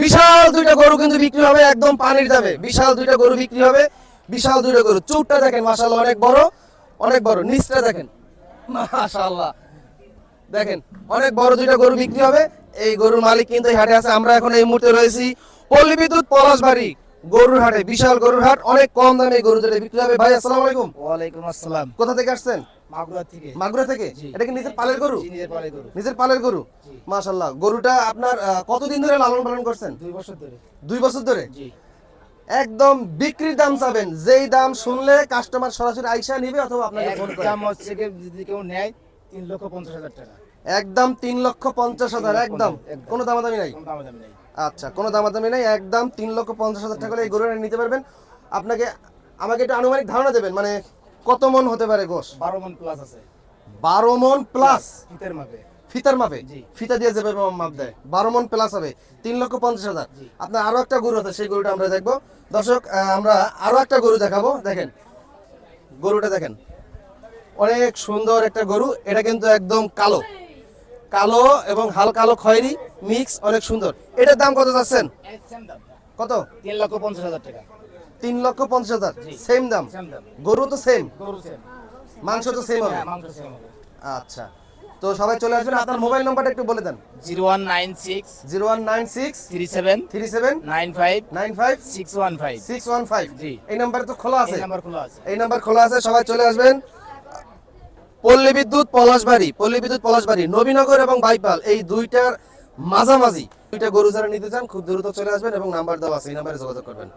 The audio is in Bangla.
বিশাল দুইটা গরু কিন্তু বিক্রি হবে, একদম পানির দামে। বিশাল দুইটা গরু বিক্রি হবে। বিশাল দুইটা গরু। চুটটা দেখেন মাসাল্লাহ অনেক বড় অনেক বড়। নিচটা দেখেন মাশাল্লাহ দেখেন, অনেক বড় দুইটা গরু বিক্রি হবে। এই গরুর মালিক কিন্তু হাটে আছে। আমরা এখন এই মুহূর্তে রয়েছি পল্লী বিদ্যুৎ পলাশ পলাশবাড়ি। গরুর হাটে বিশাল গরুর হাট অনেক কম দামে গরু দুটো বিক্রি হবে। ভাই আসসালামু আলাইকুম। ওয়ালাইকুম আসসালাম। কোথা থেকে আসছেন? মাগুরা থেকে। মাগুরা থেকে? এটা কি নিজের পালের গরু? নিজের পালে গরু। নিজের পালের গরু? মাশাল্লাহ গরুটা আপনার কতদিন ধরে লালন পালন করছেন? দুই বছর ধরে। দুই বছর ধরে? জি। একদম বিক্রির দাম চাবেন। যেই দাম শুনলে কাস্টমার সরাসরি আইসা নিবে অথবা আপনাকে ফোন করে। একদম হচ্ছে যদি কেউ নেয় তিন লক্ষ পঞ্চাশ হাজার টাকা। একদম তিন লক্ষ পঞ্চাশ হাজার একদম। কোনো দামাদামি নাই? কোনো দাম নেই। আচ্ছা কোনো দামাদামি নেই একদম তিন লক্ষ পঞ্চাশ হাজার টাকা এই গরুটা নিতে পারবেন। আপনাকে আমাকে একটু আনুমানিক ধারণা দেবেন মানে কত মন হতে পারে গোশ? বারো মন প্লাস আছে। বারো মন প্লাস ফিতের মাপে। ফিতার মাপে? ফিতা দিয়ে যাবে মাপ দেয় বারো মন প্লাস হবে তিন লক্ষ পঞ্চাশ হাজার। আপনার আরও একটা গরু আছে সেই গরুটা আমরা দেখব। দর্শক আমরা আরও একটা গরু দেখাবো দেখেন। গরুটা দেখেন। অনেক সুন্দর একটা গরু এটা কিন্তু একদম কালো। কালো এবং হাল কালো খয়েরি। মিক্স অনেক সুন্দর। এটার দাম কত যাচ্ছেন কত? তিন লক্ষ পঞ্চাশ হাজার টাকা। তিন লক্ষ পঞ্চাশ হাজার। সেম দাম? গরু তো সেম মাংস তো সেম হবে? হ্যাঁ সেম হবে। আচ্ছা। তো সবাই চলে আসবেন আপনার মোবাইল নাম্বারটা একটু বলে দেন। Zero one nine six zero one nine six three seven three seven nine five nine five six one five six one five জি। এই নাম্বারে তো খোলা আছে। এই নাম্বার খোলা আছে। এই নাম্বার খোলা আছে সবাই চলে আসবেন। পল্লী বিদ্যুৎ পলাশবাড়ি পল্লী বিদ্যুৎ পলাশবাড়ি নবীনগর এবং বাইপাল এই দুইটার মাঝামাঝি। দুইটা গরু যারা নিতে চান খুব দ্রুত চলে আসবেন এবং নাম্বার দেওয়া আছে এই নাম্বারে যোগাযোগ করবেন.